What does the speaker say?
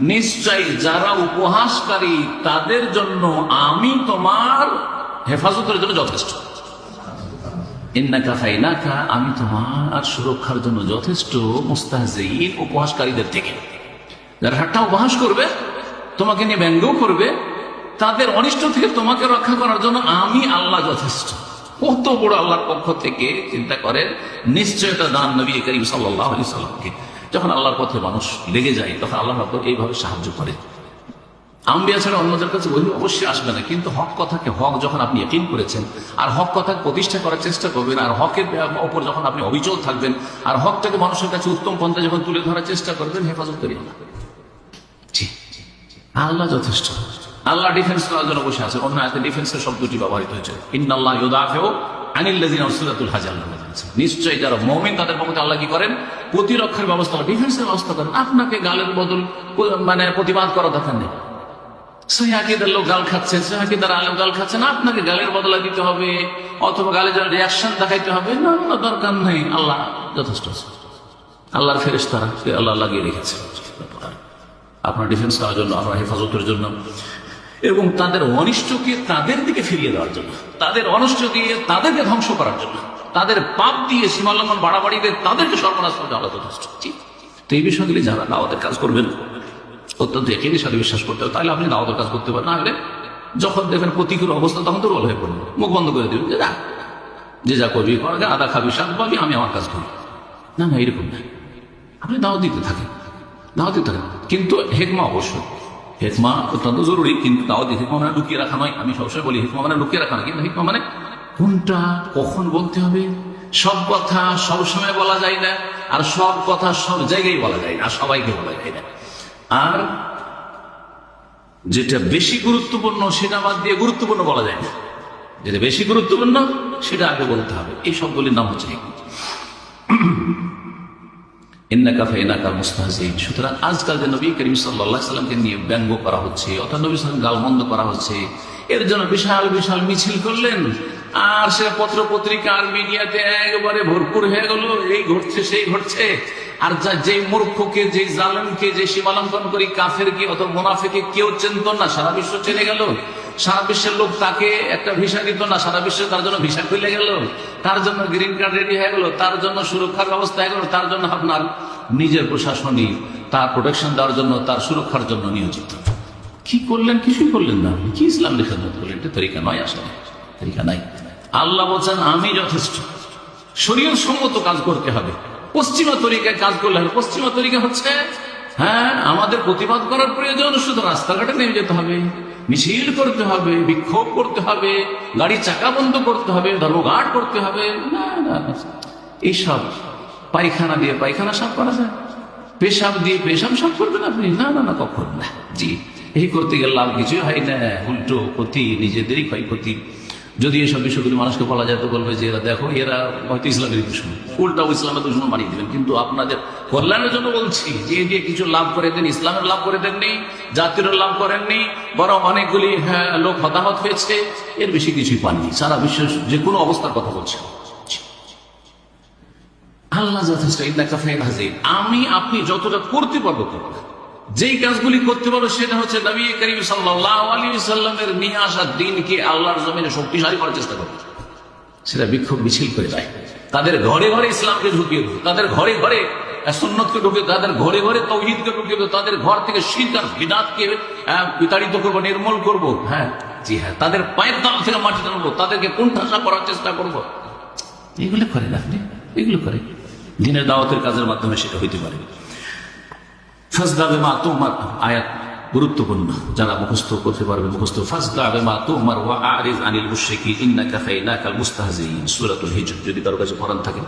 নিশ্চয় যারা উপহাসকারী, তাদের জন্য আমি তোমার হেফাজতের জন্য যথেষ্ট। আমি তোমার সুরক্ষার জন্য যথেষ্ট মুস্তাহজিন উপহাসকারীদের থেকে। যারা ঠাট্টা উপহাস করবে, তোমাকে নিয়ে ব্যঙ্গ করবে, তাদের অনিষ্ট থেকে তোমাকে রক্ষা করার জন্য আমি আল্লাহ যথেষ্ট। কত বড় আল্লাহর পক্ষ থেকে চিন্তা করেন নিশ্চয়তা দান নবী করিম সাল্লাহ সাল্লামকে। যখন আল্লাহর পথে মানুষ লেগে যায়, তখন আল্লাহ রব্বর এইভাবে সাহায্য করে। আম্বিয়া ছাড়া অন্যদের কাছে ওই অবশ্যই আসবে না, কিন্তু হক কথাকে হক যখন আপনি ইকিন করেছেন, আর হক কথা প্রতিষ্ঠা করার চেষ্টা করবেন, আর হকের ওপর যখন আপনি অবিচল থাকবেন, আর হকটাকে মানুষের কাছে উত্তম পন্থা যখন তুলে ধরার চেষ্টা করবেন, হেফাজত করি আল্লাহ যথেষ্ট। আল্লাহ ডিফেন্স করার জন্য বসে আছে অন্য আয়তে ডিফেন্সের শব্দটি ব্যবহৃত হয়েছে। ইন্নাল্লাহ ইউদাফেও হাজ নিশ্চয়ই যারা মুমিন, তাদের পক্ষে আল্লাহ কি করেন? প্রতিরক্ষার ব্যবস্থা ডিফেন্সের ব্যবস্থা করেন। আপনাকে গালের বদল মানে প্রতিবাদ করা দরকার নেই। সহিদের লোক গাল খাচ্ছে সহিদার আলেম গাল খাচ্ছে না, আপনাকে গালের বদলা দিতে হবে, অথবা গালের জন্য রিয়াকশন দেখাইতে হবে, না না, দরকার নেই। আল্লাহ যথেষ্ট আল্লাহর ফেরেস তারা আল্লাহ লাগিয়ে রেখেছে। আপনার ডিফেন্স করার জন্য, আপনার হেফাজতের জন্য। এবং তাদের অনিষ্টকে তাদের দিকে ফিরিয়ে দেওয়ার জন্য, তাদের অনিষ্ট দিয়ে তাদেরকে ধ্বংস করার জন্য, তাদের পাপ দিয়ে সীমালম্বন বাড়াবাড়ি দিয়ে তাদেরকে সর্বনাশ করতে আল্লাহ যথেষ্ট। তো এই বিষয়গুলি যারা দাওয়াতের কাজ করবেন, অত্যন্ত একই সাথে বিশ্বাস করতে হবে। তাহলে আপনি দাওয়াতের কাজ করতে পারেন, না যখন দেখবেন প্রতিকূল অবস্থা তখন দুর্বল হয়ে পড়বে মুখ বন্ধ করে দেবেন যে, যা যে যা করবি করাকে আদা খাবি, শাক পাবি, আমি আমার কাজ করি। না না, এরকম না। আপনি দাওয়াত দিতে থাকেন, দাওয়াত দিতে থাকেন। কিন্তু হেকমা অবশ্যই। হেকমা অত্যন্ত জরুরি কিন্তু তাও দিতে হেকমা মানে লুকিয়ে রাখা নয় আমি সবসময় বলি হেকমা মানে লুকিয়ে রাখা নয় কিন্তু হেকমা মানে কোনটা, কখন বলতে হবে? সব কথা সব সময় বলা যায় না, আর সব কথা সব জায়গায় বলা যায় না, সবাইকে বলা যায় না। আর যেটা বেশি গুরুত্বপূর্ণ, সেটা বাদ দিয়ে গুরুত্বপূর্ণ বলা যায় না। যেটা বেশি গুরুত্বপূর্ণ, সেটা আগে বলতে হবে। এই সবগুলির নাম হচ্ছে ব্যঙ্গ করা হচ্ছে অর্থাৎ করা হচ্ছে, এর জন্য বিশাল বিশাল মিছিল করলেন। আর পত্র পত্রিকা আর মিডিয়াতে একেবারে ভরপুর হয়ে গেল, এই ঘটছে, সেই ঘটছে। আর যা যে মূর্খকে যে জালেমকে, যে সীমালঙ্ঘন করি কাফের কি অত মোনাফেকে কেউ চিনত না, সারা বিশ্ব চেনে গেল। সারা বিশ্বের লোক তাকে একটা ভিসা দিত না, সারা বিশ্বে তার জন্য ভিসা খুলে গেল, তার জন্য গ্রিন কার্ড রেডি হয়ে গেল, তার জন্য সুরক্ষার ব্যবস্থা হয়ে গেল, তার জন্য আপনার নিজের প্রশাসনই তার প্রোটেকশন দেওয়ার জন্য, তার সুরক্ষার জন্য নিয়োজিত। কি করলেন? কিছুই করলেন না। কি ইসলাম লেখাজত তরিকা নয়, আসলে তরিকা নাই। আল্লাহ বলছেন, আমি যথেষ্ট। শরীয় সম্মত কাজ করতে হবে। পশ্চিমা তরিকায় কাজ করলে হবে। পশ্চিমা তরিকা হচ্ছে হ্যাঁ আমাদের প্রতিবাদ করার প্রয়োজন, শুধু রাস্তাঘাটে নেমে যেতে হবে। মিছিল করতে হবে, বিক্ষোভ করতে হবে, গাড়ি চাকা বন্ধ করতে হবে, ধর্মঘাট করতে হবে, না না। এইসব পায়খানা দিয়ে পায়খানা সাফ করা যায়। পেশাব দিয়ে পেশাব সাফ করবেন আপনি? না না না, কখন? না, জি। এই করতে গেলে লাভ কিছুই হয় না। উল্টো ক্ষতি, নিজেদেরই ক্ষয়ক্ষতি। যদি এসব বিষয়গুলি মানুষকে বলা যায়, তো বলবে যে, এরা দেখো, এরা হয়তো ইসলামের দুশ্মন উল্টাও ইসলামের দুশ্মন বানিয়ে দেবেন। কিন্তু আপনাদের কল্যাণের জন্য বলছি যে দিয়ে কিছু লাভ করে দেন ইসলামের লাভ করে দেননি জাতির লাভ করেননি বরং অনেকগুলি হ্যাঁ, লোক হতাহত হয়েছে এর বেশি কিছুই পাননি। সারা বিশ্বের যে কোনো অবস্থার কথা বলছে। আল্লাহ যথেষ্ট আমি আপনি যতটা করতে পারব যেই কাজগুলি করতে পারব সেটা হচ্ছে নবী করিম সাল্লাহ আলী সাল্লামের নিয়ে আসা দিনকে আল্লাহর জমিনে শক্তিশালী করার চেষ্টা করব। সেটা বিক্ষোভ মিছিল করে দেয়। তাদের ঘরে ঘরে ইসলামকে ঢুকিয়ে দেবো। তাদের ঘরে ঘরে সুন্নতকে ঢুকে তাদের ঘরে ঘরে তৌহিদকে দেবো তাদের ঘর থেকে শীত আর বিদাতকে বিতাড়িত করব, নির্মূল করব। হ্যাঁ জি হ্যাঁ তাদের পায়ের দাম থেকে মাটি টানবো তাদেরকে কোণঠাসা করার চেষ্টা করব। এগুলো করেন আপনি, এগুলো করে দিনের দাওয়াতের কাজের মাধ্যমে সেটা হইতে পারে। আয়াত গুরুত্বপূর্ণ। যারা মুখস্থ করতে পারবে, মুখস্থ। আনিল যদি কারও কাছে কোরআন থাকে।